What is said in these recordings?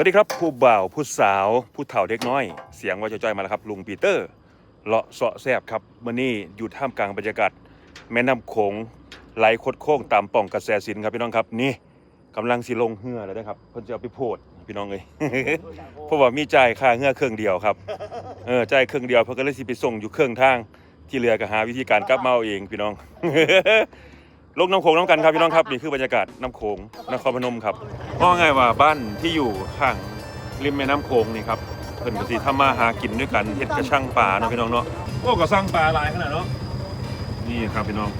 วัสดีครับผู้บ่าวผู้สาวผู้เฒ่าเด็กน้อย เสียงว่าจะจ้อยมาแล้วครับ ลุงปีเตอร์เลาะเสาะแซบครับมื่อนี้อยู่ท่ามกลางบรรยากาศแม่น้ำโขงไหลคดโค้งตามป่องกระแสสินครับพี่น้องครับนี่กำลังสิลงเหือแล้วนะครับเพิ่นจะเอาไปโพดพี่น้องเลยเพราะว่ามีจ่ายค่าเหือเครื่องเดียวครับเออจ่ายเครื่องเดียวเพิ่นก็เลยสิไปส่งอยู่เครื่องทางที่เหลือก็หาวิธีการกลับมาเอาเองพี่น้อง ลงน้ำโขงน้ำกันครับพี่น้องครับนี่คือบรรยากาศน้ำโขงนครพนมครับว่าไงว่าบ้านที่อยู่ข้างริมแม่น้ำโขงนี่ครับเพิ่นก็สิทำมาหากินด้วยกันเฮ็ดกระช่างปลาเนาะพี่น้องเนาะโอ้ก็สร้างปลาหลายขนาดเนาะนี่ครับพี่น้อง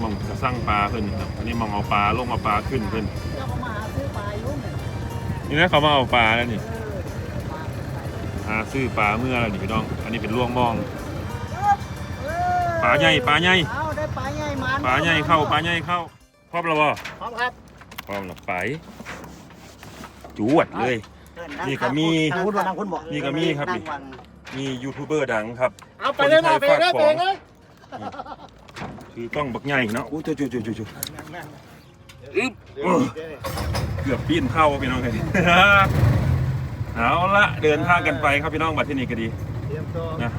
มองกระสร้างปลาเพิ่นนี่ครับอันนี้มองเอาปลาลงเอาปลาขึ้นเพิ่นเจ้าก็มาหาซื้อปลาอยู่เนี่ยนี่นะเขามาเอาปลาแล้วนี่เออปลาหาซื้อปลาเมื่อแล้วนี่พี่น้อง อันนี้เป็นล่วงมองเออปลาใหญ่ปลาใหญ่เอาได้ปลา ใหญ่มาปลาใหญ่เข้าปลาใหญ่เข้าพร้อมแล้วบ่พร้อมครับพร้อมแล้วไปจวดเลย นี่ก็มีทางคุณบอกทางคุณบอกนี่ก็มีครับนี่นั่งฟังมียูทูบเบอร์ดังครับเอาไปเลยมาไปเลยไปเลยคือกล้องบักใหญ่เนาะอู้จูจูจูจูจูอึ๊บโอ้เกือบปีนเข้าพี่น้องกันดิเอาละเดินทางกันไปครับพี่น้องบัดที่นี่ก็ดีเตรียมตัวนะ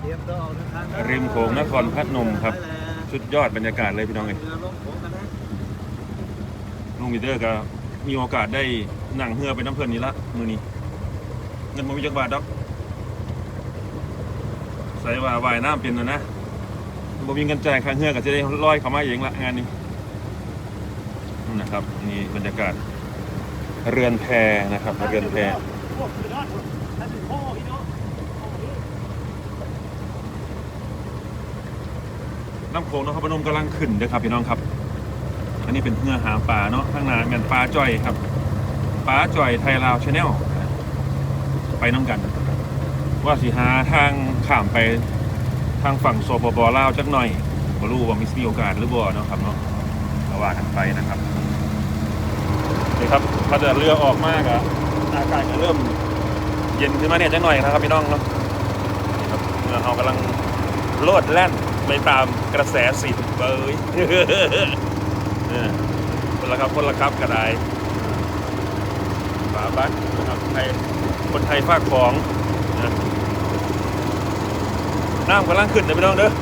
เตรียมตัวออกเดินทางนะริมโขงนครพนมครับ สุดยอดบรรยากาศเลยพี่น้องเลยลุงมิเตอร์ก็มีโอกาสได้นั่งเรือไปน้ำเพลินนี้ละมือนี้เงินมันมีจักบาทดอกใส่ว่าว่ายน้ำเป็นนะนะบ่มีเงินจ่ายค่าเรือก็จะได้ลอยเข้ามาเองละงานนี้นี่นะครับนี่บรรยากาศเรือนแพนะครับเรือนแพ น้ำโขงนครพนมกำลังขึ้นเด้อครับพี่น้องครับ อันนี้เป็นเพื่อหาปลาเนาะข้างหน้าแม่นปลาจ่อยครับปลาจ่อยไทยลาวชาแนลไปน้ำกัน ว่าสิหาทางข้ามไปทางฝั่งโซปปลาวจักหน่อยบ่รู้ว่ามีมีโอกาสหรือบ่เนาะครับเนาะก็ว่ากันไปนะครับนี่ครับถ้าจะเรือออกมากอะอากาศก็เริ่มเย็นขึ้นมาเนี่ยจักหน่อยนะครับพี่น้องเนาะนี่ครับเรือเรากำลังโลดแล่น ไปตามกระแสสินเบยเออคนละครับคนละครับกระไดฝาบัตนะครับไทยคนไทยภาคของนะน้ำกำลังขึ้นนะพี่น้องเด้อ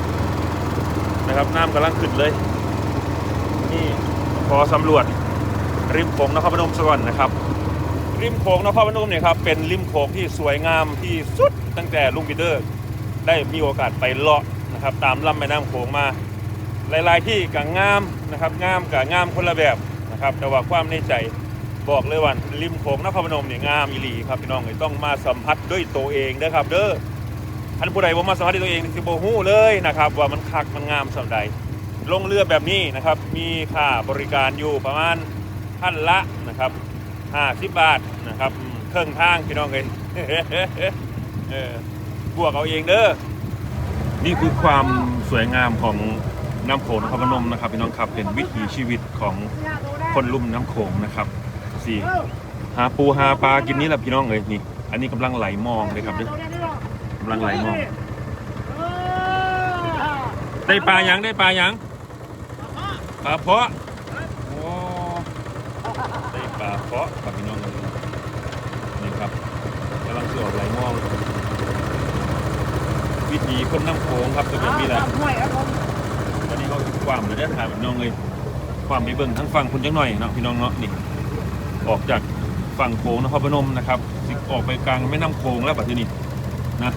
นะครับน้ำกำลังขึ้นเลย นี่ขอสำรวจริมโขงนครพนมสก่อนนะครับ ริมโขงนครพนมเนี่ยครับเป็นริมโขงที่สวยงามที่สุดตั้งแต่ลุงปีเตอร์ได้มีโอกาสไปเลาะ นะครับ ตามลำแม่น้ำโขงมาหลาย ๆ ที่ก็งามนะครับงามกับงามคนละแบบนะครับแต่ว่าความในใจบอกเลยว่าริมโขงนครพนมเนี่ยงามอีหลีครับพี่น้องเลยต้องมาสัมผัสด้วยตัวเองนะครับ เด้อท่านผู้ใดว่ามาสัมผัสด้วยตัวเองสิบหู้เลยนะครับ ว่ามันคักมันงามสำใดลงเรือแบบนี้นะครับมีค่าบริการอยู่ประมาณท่านละนะครับ50บาทนะครับเครื่องทางพี่น้องเลยบวกเอาเองเด้อ นี่คือความสวยงามของน้ำโขงนครพนมนะครับพี่น้องครับเป็นวิถีชีวิตของคนลุ่มน้ำโขงนะครับสี่หาปูหาปลากินนี่แหละพี่น้องเลยนี่ อันนี้กำลังไหลมองเลยครับเด้อกำลังไหลมอง ได้ปลายังได้ปลายังปลาเพาะโอ้ได้ปลาเพาะครับพี่น้องเลยนี่ครับกำลังสวดไหลมอง วิถีคนน้ำโขงครับจะเป็นมีแหละห้วยครับผมตอนนี้เขาความเลยได้ถ่ายแบบน้องเลยความไปเบิ่งทั้งฝั่งคุณจังหน่อยเนาะพี่น้องเนาะนี่ออกจากฝั่งโขงนครพนมนะครับสิออกไปกลางแม่น้ำโขงแล้วปัจจุบันนะ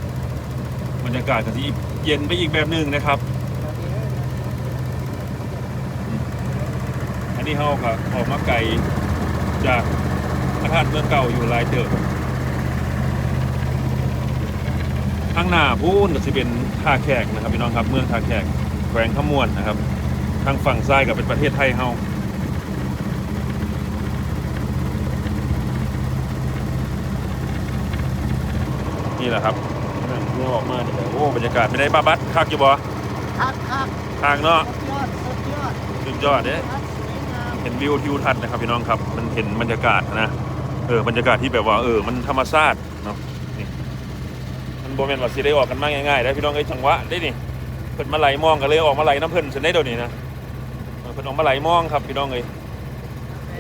บรรยากาศก็ที่เย็นไปอีกแบบหนึ่งนะครับอันนี้เขาก็ออกมาไกลจากอาคารเมืองเก่าอยู่หลายเติบ ข้างหน้าพูนก็จะเป็นท่าแขกนะครับพี่น้องครับเมืองท่าแขกแขวงขมวนนะครับ ทางฝั่งซ้ายก็เป็นประเทศไทยเฮานี่แหละครับนั่งเรือออกมาเนี่ยโอ้บรรยากาศไม่ได้บ้าบัดคักอยู่บ่คักคักทางเนาะสุดยอดสุดยอดสุดยอดเด้ครับสวยงามเห็นวิวทิวทัศน์นะครับพี่น้องครับ มันเห็นบรรยากาศนะ เออบรรยากาศที่แบบว่าเออ มันธรรมชาติเนาะนี่มัน โบแมนว่าสิได้ออกกันมาง่ายๆได้พี่น้องไอ้ยจังหวะได้นี่เพิ่นมาไหลมองกันเลยออกมาไหลน้ำเพิ่นฉันได้เดี๋ยวนี้นะเออเพิ่นออกมาไหลมองครับพี่น้องเอ้ย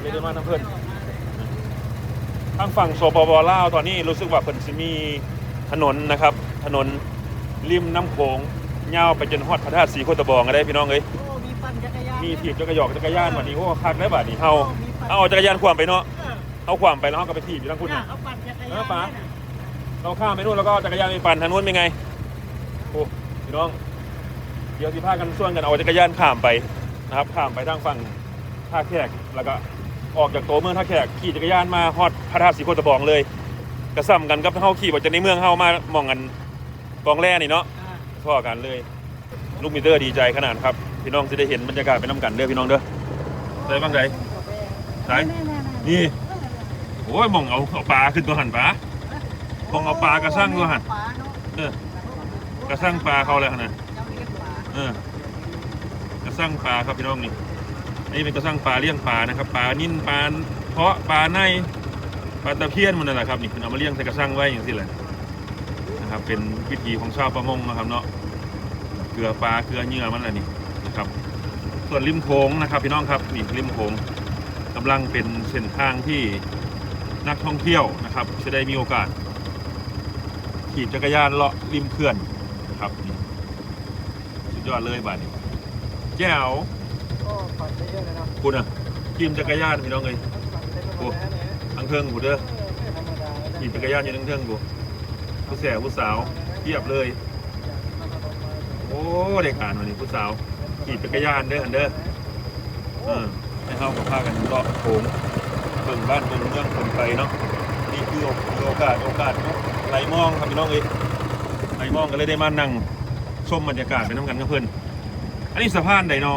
เลยได้มาน้ำเพิ่นทางฝั่งโซปปลาวตอนนี้รู้สึกว่าเพิ่นสิมีถนนนะครับ ถนนริมน้ำโขงยาวไปจนฮอดพระธาตุสีโคตะบองก็ได้พี่น้องเอ้ยโอ้มีปั่นจักรยานมีถีบจักรยอกจักรยานวันนี้โอ้คักได้บัดนี้เฮาเอาจักรยานขวามไปเนาะเออเอาขวามไปแล้วเฮาก็ไปถีบอยู่ทางคุณเนี่ยน่ะเขาปั่นจักรยาน เราข้ามไปนู่นแล้วก็จักรยานไปปั่นทางนู้นเป็นไงโอ้พี่น้อง เดี๋ยวสิพากันส่วนกันเอาจักรยานข้ามไปนะครับข้ามไปทางฝั่งท่าแขกแล้วก็ออกจากตัวเมืองท่าแขกขี่จักรยานมาฮอดพระธาตุสีโคตะบองเลยกระซ้ำกันกับเฮาขี่ออกจากในเมืองเฮามามองกันกองแร่นี่เนาะพ่อกันเลย ลูกมิเตอร์ดีใจขนาดครับ พี่น้องจะได้เห็นบรรยากาศไปน้ำกันเด้อพี่น้องเด้อเลยบ้างไดไหนนี่โอ้ยมองเอาเอาปลาขึ้นตัวหันปลา มองเอาปลากระสั่งตัวหันเนาะเออกระสั่งปลาเขาเลยขนาดเออกระสั่งปลาครับพี่น้องนี่นี่เป็นกระสั่งปลาเลี้ยงปลานะครับปลานิ่นปลาเพาะปลาในปลาตะเพียนมันนั่นแหละครับนี่เอามาเลี้ยงใส่กระสั่งไว้อย่างนี้แหละนะครับเป็นวิธีของชาวประมงนะครับเนาะเกลือปลาเกลือเหยื่อมันอะไรนี่นะครับส่วนริมโขงนะครับพี่น้องครับนี่ริมโขงกำลังเป็นเส้นทางที่นักท่องเที่ยวนะครับจะได้มีโอกาส ขี่จักรยานเลาะริมเขื่อนนะครับนี่สุดยอดเลยบ้านนี้แจ๋วก็ปั่นได้เยอะเลยเนาะคุณอะขี่จักรยานพี่น้องเลยปั่นได้ประมาณนั้นเนี่ยทั้งเทิงกูเด้อไม่ธรรมดาเลยขี่จักรยานอยู่ทั้งเทิงกูผู้แสบผู้สาวเทียบเลย โอ้เด็กอ่านวันนี้ผู้สาวขี่จักรยานเด้ออันเด้อเออให้เข้ากับพากันเลาะโขงเบิ่งบ้านเบิ่งเมืองคนไปเนาะนี่คือโอกาสโอกาสเนาะ ไหลมองครับพี่น้องเอ้ยไหลมองก็เลยได้มานั่งชมบรรยากาศไปน้ำกันกับเพื่อนอันนี้สะพานไดนอ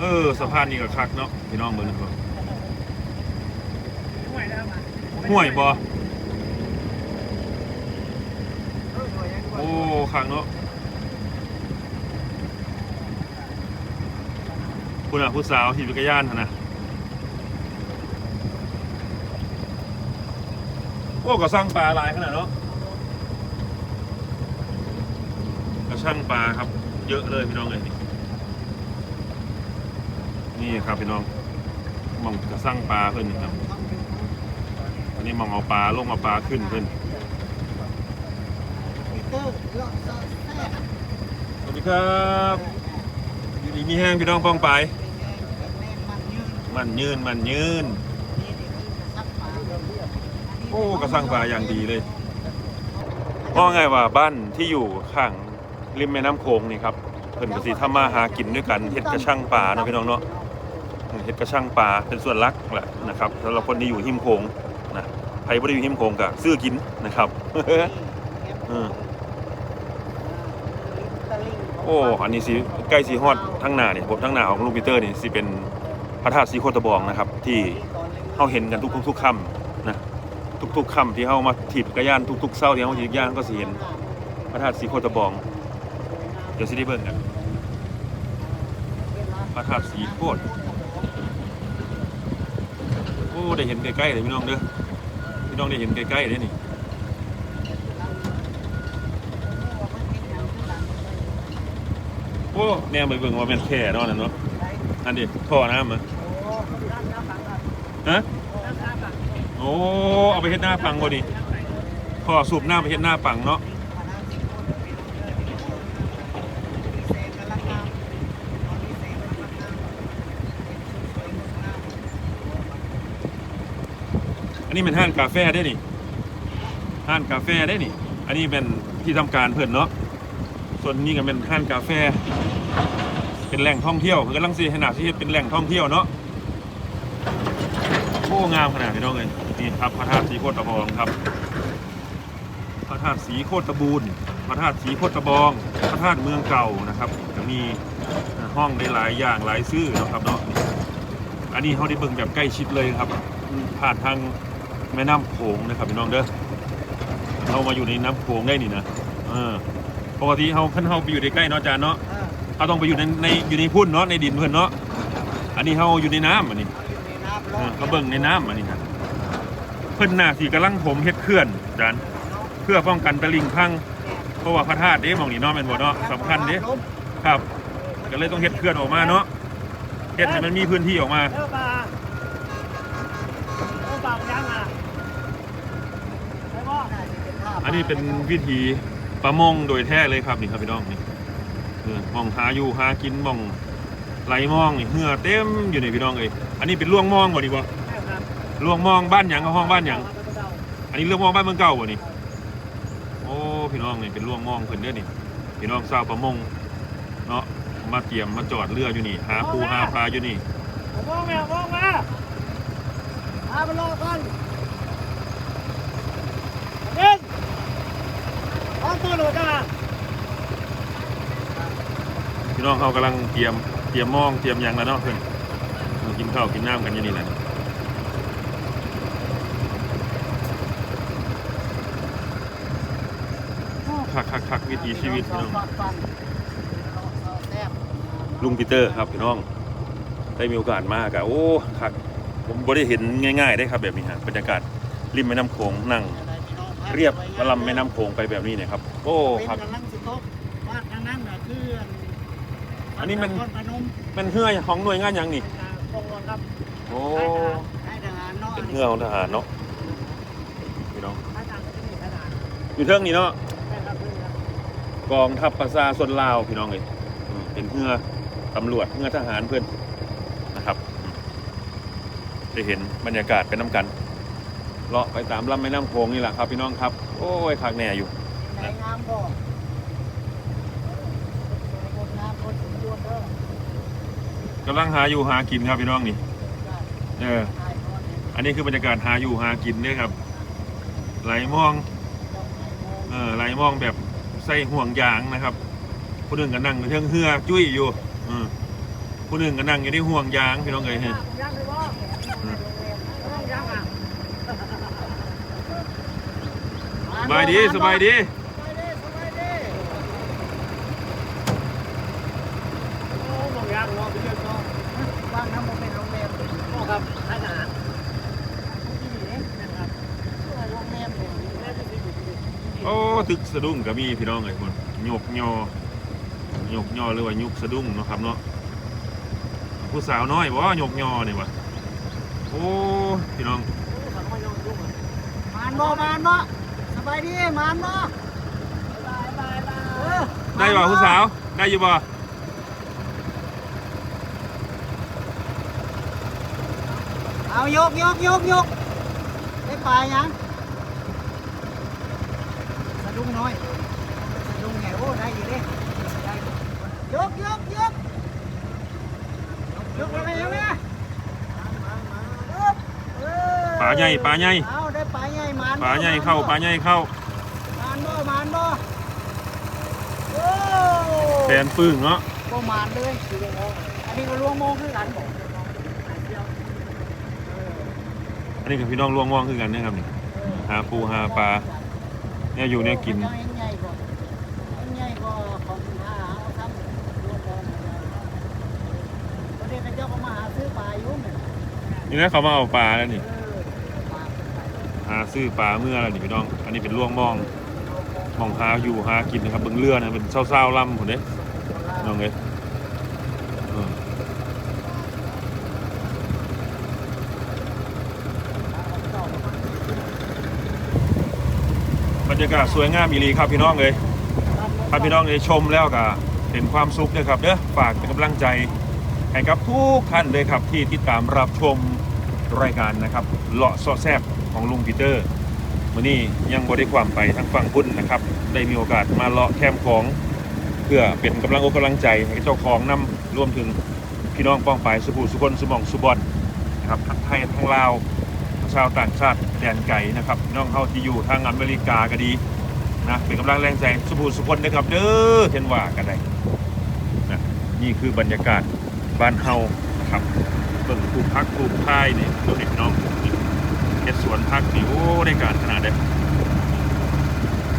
เออสะพานนี่ก็คักเนาะพี่น้องเบิ่งนะครับห่วยบ่โอ้คักเนาะคุณอะผู้สาวขี่จักรยานนะ โอ้ก็สร้างปลาหลายขนาดเนาะก็ช่างปลาครับ เยอะเลยพี่น้องเลยนี่นี่ครับพี่น้องมองกระสั่งปลาขึ้นครับอันนี้มองเอาปลาลงเอาปลาขึ้นขึ้นสวัสดีครับอยู่ดีมีแห้งพี่น้องป้องไปเป็นไงแรงมันยืนมันยืนมันยืน นี่เดี๋ยวนี้ซักปลา โอ้กระสังปลาอย่างดีเลยว่าไงว่าบ้านที่อยู่ข้างริมแม่น้ำโขงนี่ครับเพิ่นก็สิทำมาหากินด้วยกันเฮ็ดกระช่างปลาเนาะพี่น้องเนาะเฮ็ดกระช่างปลาเป็นส่วนลักแหละนะครับสำหรับคนที่อยู่หิมโขงนะใครบ่ได้อยู่หิมโขงก็ซื้อกินนะครับอโอ้อันนี้สิใกล้สีฮอดทั้งหน้าเนี่ยผมทั้งหน้าของลูกปีเตอร์นี่สิเป็นพระธาตุสีโคตะบองนะครับ ที่เฮาเห็นกันทุกๆทุกค่ำ ทุกๆคำที่เฮามาถีบกระยานทุกๆเช้าที่เฮาถีบจักรยานก็สิเห็นพระธาตุสีโคตะบอง เดี๋ยวสิได้เบิ่งกันพระธาตุสีโคตรโอ้ได้เห็นใกล้ๆเลยพี่น้องเด้อพี่น้องได้เห็นใกล้ๆเลยนี่โอ้แนมไปเบิ่งว่าแม่นแค่นาะนั่นเนาะอันนี้ท่อน้ำอะฮะ อ้เอาไปเฮ็ดหน้าปังบ่ดิท่อสูบน้ำไปเฮ็ดหน้าปังเนาะอันนี้เป็นห้างกาแฟได้นี่ห้างกาแฟได้นี่ อันนี้เป็นที่ทำการเพิ่นเนาะส่วนนี้ก็เป็นห้างกาแฟ เป็นแหล่งท่องเที่ยวคือกำลังสิขนาดที่เป็นแหล่งท่องเที่ยวเนาะโอ้งามขนาดพี่น้องเลย นี่ครับพระธาตุสีโคตรบองครับ พระธาตุสีโคตรบูรณ์พระธาตุสีโคตรบอง พระธาตุเมืองเก่านะครับจะมีห้องได้หลายอย่างหลายชื่อเนาะครับเนาะอันนี้เขาได้เบิ่งแบบใกล้ชิดเลยครับ ผ่านทางแม่น้ำโขงนะครับพี่น้องเด้อเรามาอยู่ในน้ำโขงได้นี่นะเออปกติเขาขึ้นเขาไปอยู่ใกล้ๆเนาะอาจารย์เนาะเขาต้องไปอยู่ในในอยู่ในพุ่นเนาะในดินเพื่อนเนาะอันนี้เขาอยู่ในน้ำอันนี้เออเขาเบิ่งในน้ำอันนี้นะ เพิ่นหน้าสีกำลังผมเฮ็ดเคลื่อนจันเพื่อป้องกันตะลิงพังเพราะว่าพระธาตุนี้มองนี่เนาะแม่นบ่เนาะสำคัญเด้ครับก็เลยต้องเฮ็ดเคลื่อนออกมาเนาะเฮ็ดให้มันมีพื้นที่ออกมาอันนี้เป็นวิธีประมงโดยแท้เลยครับนี่ครับพี่น้องนี่มองหาอยู่หากินมองไหลมองนี่เหือเต็มอยู่ในพี่น้องเลยอันนี้เป็นล่วงมองบ่ดีบ่ ล่วงมองบ้านหยังกับห้องบ้านหยังอันนี้เรื่องมองบ้านเมืองเก่าบ่นี่โอ้พี่น้องนี่เป็นล่วงมองเพิ่นเด้อนี่พี่น้องชาวประมงเนาะมาเตรียมมาจอดเรืออยู่นี่หาปูหาปลาอยู่นี่ผมมองแมวมองมาพาไปรอก่อนเดินพร้อมตัวหนูจ้าพี่น้องเขากำลังเตรียมเตรียมมองเตรียมหยังแล้วเนาะเพิ่นมากินข้าวกินน้ำกันอยู่นี่แหละ คักคักคักวิถีชีวิตพี่น้องแซ่บลุงปีเตอร์ครับพี่น้องได้มีโอกาสมากอะโอ้คักผมบ่ได้เห็นง่าย ๆ ได้ครับแบบนี้ฮะบรรยากาศริมแม่น้ำโขงนั่ง เรียบมาลำแม่น้ำโขงไปแบบนี้เนี่ยครับ โอ้นครับกำลังสิโต๊ะวาดทางนั้นน่ะคืออันนี้มันมันเฮือของหน่วยงานยังนี่โอ้ให้ทหารเป็นเฮือของทหารเนาะพี่น้องให้ทหารที่นี่ทหารอยู่เทิงนี่เนาะ ใช่ครับเพื่อนครับ กองทัพประชาชนลาวพี่น้องเลยอืมเป็นเฮือตำรวจเฮือทหารเพื่อนนะครับอืมได้เห็นบรรยากาศเป็นน้ำกันเลาะไปตามลำแม่น้ำโขงนี่แหละครับพี่น้องครับ โอ้ยคักแน่อยู่ไหนงามบ่คนงามคนสมบูรณ์เด้อกำลังหาอยู่หากินครับพี่น้องนี่เออถ่ายก่อนเนี่ยอันนี้คือบรรยากาศหาอยู่หากินเนี่ยครับไหลมองเออไหลมองแบบ ใส่ห่วงยางนะครับ ผู้หนึ่งก็นั่งอยู่เทิงเฮือจุ้ยอยู่อือผู้หนึ่งก็นั่งอยู่ที่ห่วงยางพี่น้องเอ้ยย่างเลยบ่ต้องย่างอะสบายดีสบายดีสบายดีโอ้บ่ย่างเนาะพี่เจ้าเนาะบ้านน้ำมันเป็นโรงแรมโอ้ครับทหารที่นี่นะครับโรงแรมเนี่ยแม่ที่ดี โอ้ ตึกสะดุ้งก็มีพี่น้องเอ้คนยกยอยกยอหรือว่ายุกสะดุ้งเนาะครับเนาะผู้สาวน้อยบ่ยกยอนี่วะโอ้พี่น้องมานบ่มานบ่สบายดีมานบ่บายบายบายได้บ่ผู้สาวได้อยู่บ่เอายกยกยกยกได้ปลายัง น้อยสะดุ้งไงโอ้ได้อยู่เด้ได้ยกยกยกยกอะไรยังไงปลาใหญ่ปลาใหญ่เอาได้ปลาใหญ่มานปลาใหญ่เข้าปลาใหญ่เข้ามานบ่มานบ่โอ้แทนปึ้งเนาะบ่มานเลยอันนี้ก็ลวงโมงคือกันบ่อันนี้กับพี่น้องร่วงว่องคือกันนะครับนี่หาปูหาปลา เนี่ยอยู่เนี่ยกินใหญ่ใหญ่กว่าใหญ่กว่าของหาเอาทำรวมกันประเดี๋ยวเจ้าก็มาหาซื้อปลาอยู่เนี่ยนี่นะเขามาเอาปลาแล้วนี่เออปลาปลาหาซื้อปลาเมื่อแล้วนี่พี่น้อง อันนี้เป็นร่วงมองมองหาอยู่หากินนะครับเบิ่งเรือนะเป็นเศร้าๆลำผมเด้น้องเอ้ยเออบ รรยากาศสวยงามอีหลีครับพี่น้องเลยถ้าพี่น้องได้ชมแล้วก็เห็นความสุขเลยครับเด้อฝากเป็นกำลังใจให้กับทุกท่านเลยครับที่ติดตามรับชมรายการนะครับเลาะซอแซบของลุงปีเตอร์วันนี้ยังบ่ได้ความไปทั้งฝั่งพุ่นนะครับ ได้มีโอกาสมาเลาะแคมของ เพื่อเป็นกำลังอกกำลังใจให้เจ้าของนำรวมถึงพี่น้องป้องไปสุภูสุคนสุหมองสุบอนนะครับทั้งไทยทั้งลาว ชาวต่างชาติแดนไก่นะครับน้องเข้าที่อยู่ทางอเมริกาก็ดีนะเป็นกำลังแรงใจสุภูสุคนนะครับเด้อเห็นว่ากันได้นะนี่คือบรรยากาศบ้านเฮานะครับเบิ่งปลูกพักปลูกพายนี่ดูนี่พี่น้องเฮ็ดสวนพักนี่โอ้ได้การขนาดเด้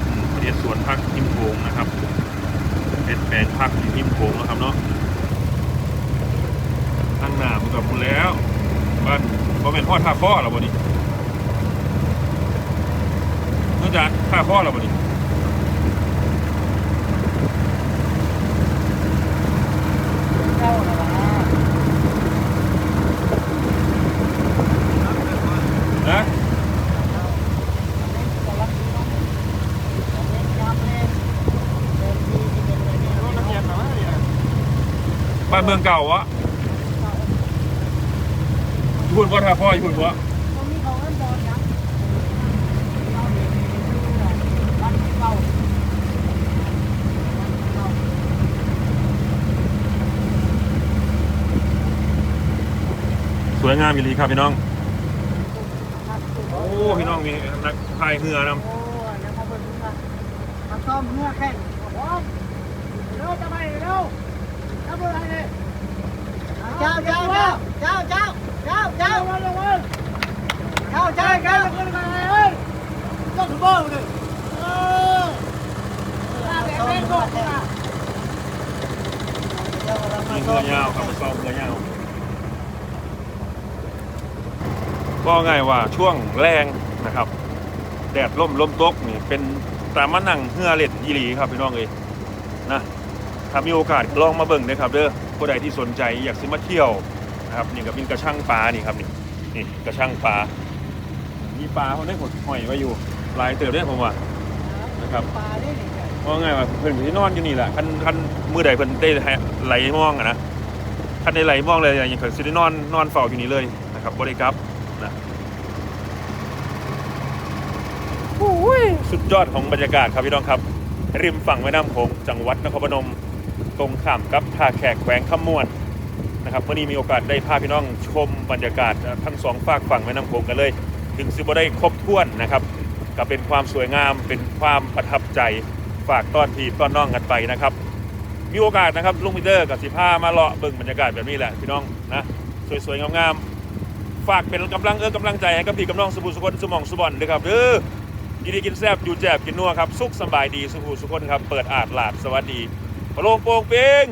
อืมเฮ็ดสวนพักทิมโขงนะครับเฮ็ดแปลงพักที่ทิมโขงนะครับเนาะตั้งหน้ามันกับหมดแล้ว บ้านบ่เป็นพ่อท่าข้อหรอบ่นี่นอกจากท่าข้อหรอบ่นี้าแนะบ้านเมืองเก่าวะ พูดว่าถ้าพ่อพูดว่าสวยงามอีหลีครับพี่น้อง โอ้พี่น้องมีนักพายเรือนำ โอ้แล้วเขาเปิดดูค่ะเขาชอบเมื่อแค่ ง่ายว่าช่วงแรงนะครับแดดล่มลมตกนี่เป็นตามมานั่งเฮือเล็ดอีหลีครับพี่น้องเอ้ยนะถ้ามีโอกาสลองมาเบิ่งนะครับเด้อผู้ใดที่สนใจอยากสิมาเที่ยวนะครับนี่ก็เป็นกระชังปลานี่ครับนี่นี่กระชังปลามีปลาเขาได้หดหอยไว้อยู่ลายเติบได้ผมว่านะครับปลาได้เลยว่าไงว่าเพิ่นที่นอนอยู่นี่แหละคันคันมือใดเพิ่นได้ไหลมองอะนะคันได้ไหลมองเลยอย่างเพิ่นสิได้นอนนอนเฝ้าอยู่นี่เลยนะครับบ่ได้กลับนะโอ้ย สุดยอดของบรรยากาศครับพี่น้องครับ ริมฝั่งแม่น้ำโขงจังหวัดนครพนมตรงข้ามกับท่าแขกแขวงขมวนนะครับเมื่อนี้มีโอกาสได้พาพี่น้องชมบรรยากาศทั้งสองฝากฝั่งแม่น้ำโขงกันเลย ถึงสิบได้ครบถ้วนนะครับก็เป็นความสวยงามเป็นความประทับใจฝากต้อนพี่ต้อนน้องกันไปนะครับ มีโอกาสนะครับลุงมิเตอร์กับสิผ้ามาเลาะเบิ่งบรรยากาศแบบนี้แหละพี่น้องนะสวยๆงามๆฝากเป็นกำลังเออกำลังใจให้กับพี่กับน้องสุภูสุคนสมองสุบอนด้วยครับเด้อ กินดีกินแซบอยู่แจบกินนัวครับ สุขสบายดีสุขูสุขคนครับ เปิดอาดหลาบสวัสดีโปร่งโปร่งเปง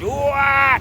จวด